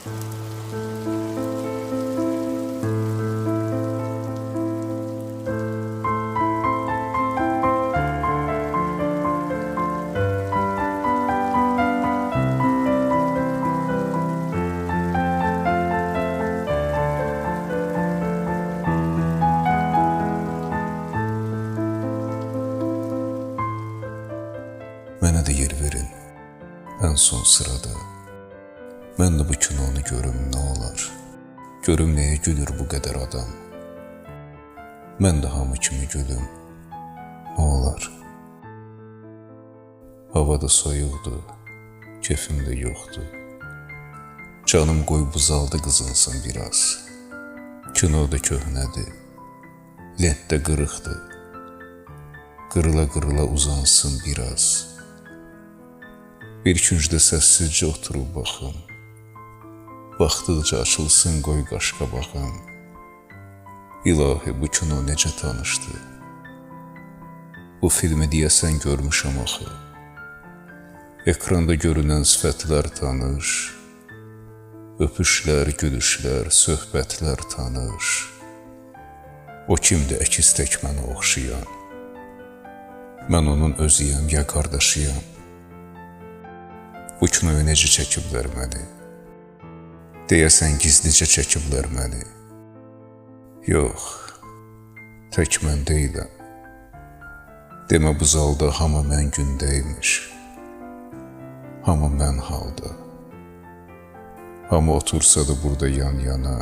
Bana da yer verin en son sırada. Mən də bu kinonu görüm nə olar. Görüm nəyə gülür bu qədər adam. Mən də hamı kimi gülüm. Nə olar? Hava da soyuqdur. Kefim də yoxdur. Canım qoy buzaldı qızınsın biraz. Kino da köhnədir. Lent də qırıqdır. Qırıla-qırıla uzansın biraz. Bir küncdə səssizcə oturub baxım. Baxdıqca açılsın qoy qaşqa baxım. İlahi bu kino necə tanışdı. Bu filmi deyəsən görmüşəm axı. Ekranda görünən sifətlər tanış. Öpüşlər, gülüşlər, söhbətlər tanış. O kimdir əkiz tək mənə oxşayan? Mən onun özüyəm ya qardaşıyam? Bu kinoyu necə çəkiblər məni? Deyəsən gizlicə çəkiblər məni. Yox, tək mən deyiləm. Demə bu zalda hamı mən gündəymiş. Hamı mən halda. Hamı otursa da burada yan-yana.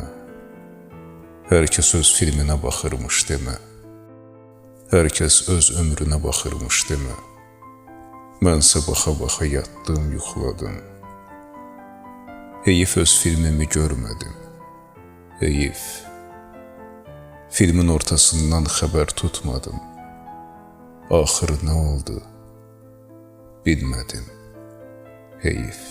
Hər kəs öz filminə baxırmış demə. Hər kəs öz ömrünə baxırmış demə. Mənsə baxa-baxa yatdım, yuxladım. Heyif öz filmimi görmədim. Heyif. Filmin ortasından xəbər tutmadım. Axırı nə oldu? Bilmədim. Heyif.